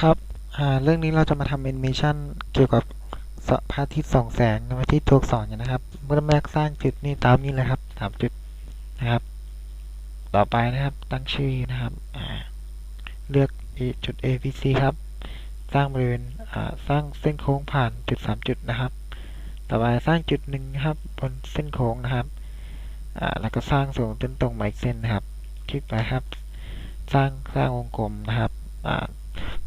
ครับ อ่า เรื่องนี้เราจะมาทำแอนิเมชันเกี่ยวกับสพระอาทิตย์สองแสงมาที่ตัวอักษรกันนะครับ เมื่อแรกสร้างจุดนี่ตามนี้เลยครับสามจุดนะครับ ต่อไปนะครับ ตั้งชื่อนะครับ อ่า เลือกจุด A B C ครับ สร้างบริเวณ อ่า สร้างเส้นโค้งผ่านจุดสามจุดนะครับ ต่อไปสร้างจุดหนึ่งครับ บนเส้นโค้งนะครับ อ่า แล้วก็สร้างส่วนเส้นตรงมาอีกเส้นนะครับ คลิกไปครับ สร้าง สร้างวงกลมนะครับ อ่า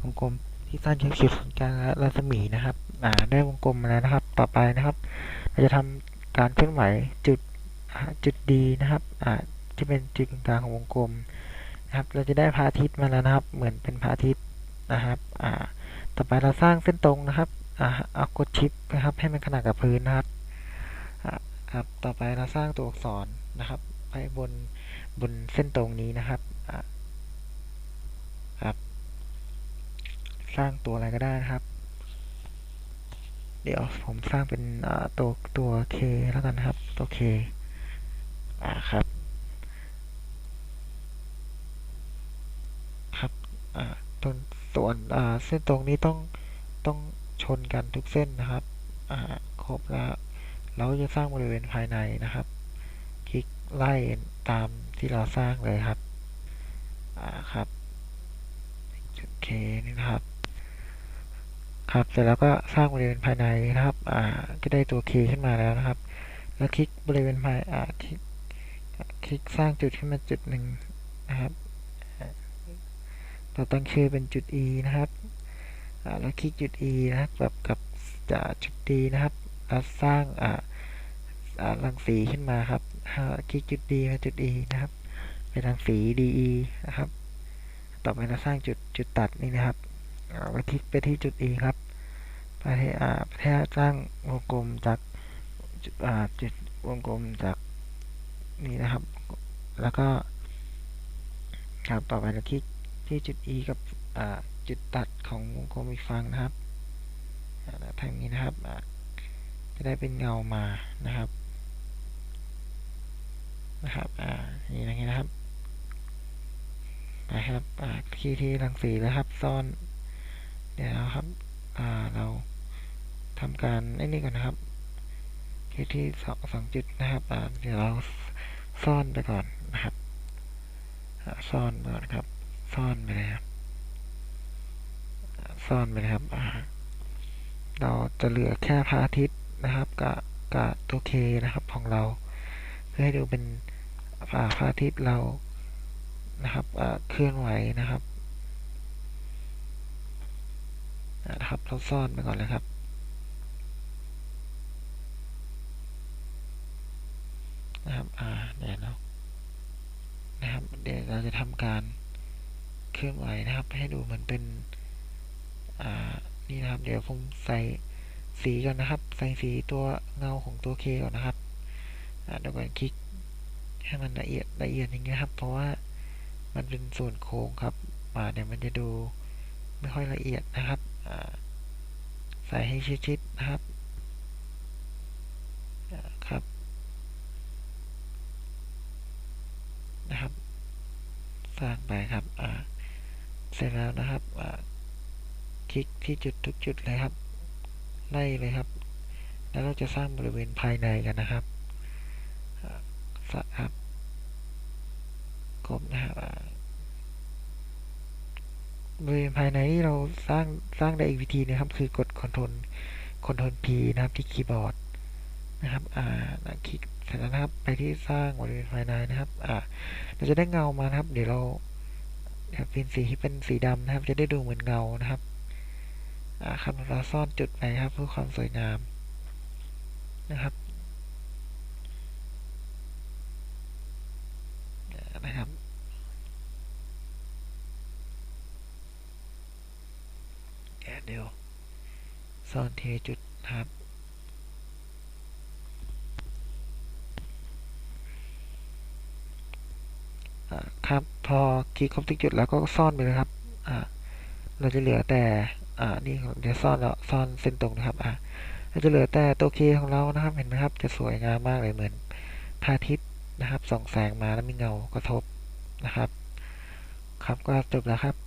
วงกลมที่สร้างเขียวๆศูนย์กลางและรัศมีนะครับ อ่าได้วงกลมมาแล้วนะครับ ต่อไปนะครับ เราจะทำการเคลื่อนไหวจุดจุดดีนะครับ อ่าที่เป็นจุดกลางของวงกลมนะครับ เราจะได้พระอาทิตย์มาแล้วนะครับ เหมือนเป็นพระอาทิตย์นะครับ อ่า ต่อไปเราสร้างเส้นตรงนะครับ อ่าเอากดชิปนะครับ ให้มันขนาดกับพื้นนะครับอ่าครับ ต่อไปเราสร้างตัวอักษรนะครับไว้บนบนเส้นตรงนี้นะครับอ่าครับ สร้างตัวอะไรก็ได้นะครับ เดี๋ยวผมสร้างเป็นตัวตัว K แล้วกันนะครับ ตัว K อ่าครับ ครับอ่าตรงส่วนอ่าเส้นตรงนี้ต้องต้องชนกันทุกเส้นนะครับอ่าครบแล้ว เราจะสร้างบริเวณภายในนะครับ คลิกไล่ตามที่เราสร้างเลยครับอ่าครับจุด K นี่นะครับ ครับเสร็จแล้วก็สร้างบริเวณภายในนะครับอ่าก็ได้ตัว K ขึ้นมาแล้วนะครับ แล้วคลิกบริเวณภายอ่าคลิกคลิกสร้างจุดขึ้นมาจุดหนึ่งนะครับเราตั้งชื่อเป็นจุด E นะครับอ่าแล้วคลิกจุด E นะครับแบบกับจากจุด D นะครับแล้วสร้างอ่าอ่ารังสีขึ้นมาครับคลิกจุด D มาจุด E นะครับเป็นรังสี DE นะครับ ต่อไปเราสร้างจุดจุดตัดนี่นะครับ ไปคลิกไปที่จุด E ครับไปที่อ่าแค่สร้างวงกลมจากอ่าจุดวงกลมจากนี่นะครับ แล้วก็ครับต่อไปเราคลิกที่จุด E กับอ่าจุดตัดของวงกลมอีกฝั่งนะครับทางนี้นะครับจะได้เป็นเงามานะครับนะครับ อ่า นี่นะครับนะครับ อ่าที่ที่รังสีแล้วครับ ซ่อน เดี๋ยวนะครับ อ่า เราทำการไอ้นี่ก่อนนะครับที่ที่สองสองจุดนะครับ อ่า เดี๋ยวเราซ่อนไปก่อนนะครับซ่อนก่อนครับ ซ่อนไปเลยครับ ซ่อนไปเลยครับ อ่า เราจะเหลือแค่พระอาทิตย์นะครับกับกับตัวเคนะครับของเรา เพื่อให้ดูเป็นพระอาทิตย์เรานะครับเคลื่อนไหวนะครับ นะครับ เราซ่อนไปก่อนเลยครับนะครับ อ่าเดี๋ยวเรานะครับ เดี๋ยวเราจะทำการเคลื่อนไหวนะครับ ให้ดูเหมือนเป็น อ่า นี่นะครับ เดี๋ยวผมใส่สีก่อนนะครับ ใส่สีตัวเงาของตัวเคก่อนนะครับเดี๋ยวก่อนคลิกให้มันละเอียดละเอียดอย่างเงี้ยครับ เพราะว่ามันเป็นส่วนโค้งครับมาเนี่ยมันจะดูไม่ค่อยละเอียดนะครับ ใส่ให้ชิดๆนะครับ ครับ นะครับ สร้างไปครับเสร็จแล้วนะครับคลิกที่จุดทุกจุดเลยครับ ไล่เลยครับ แล้วเราจะสร้างบริเวณภายในกันนะครับครับกบนะครับ บริเวณภายในที่เราสร้างสร้างได้อีกวิธีนะครับ คือกด Ctrl Ctrl P นะครับที่คีย์บอร์ดนะครับอ่าคลิกเสร็จแล้วนะครับไปที่สร้างบริเวณภายในนะครับอ่าเราจะได้เงามานะครับ เดี๋ยวเราเปลี่ยนสีให้เป็นสีดำนะครับ จะได้ดูเหมือนเงานะครับอ่าครับเราซ่อนจุดไปครับเพื่อความสวยงามนะครับ เดียวซ่อนเทจุดครับ ครับพอคลิกครบทุกจุดแล้วก็ซ่อนไปเลยครับอ่าเราจะเหลือแต่อนี่เดี๋ยวซ่อนแล้วซ่อนเส้นตรงนะครับอ่าเราจะเหลือแต่ตัวเคของเรานะครับเห็นไหมครับ จะสวยงามมากเลยเหมือนพระอาทิตย์นะครับส่องแสงมาแล้วมีเงากระทบนะครับ ครับก็จบแล้วครับ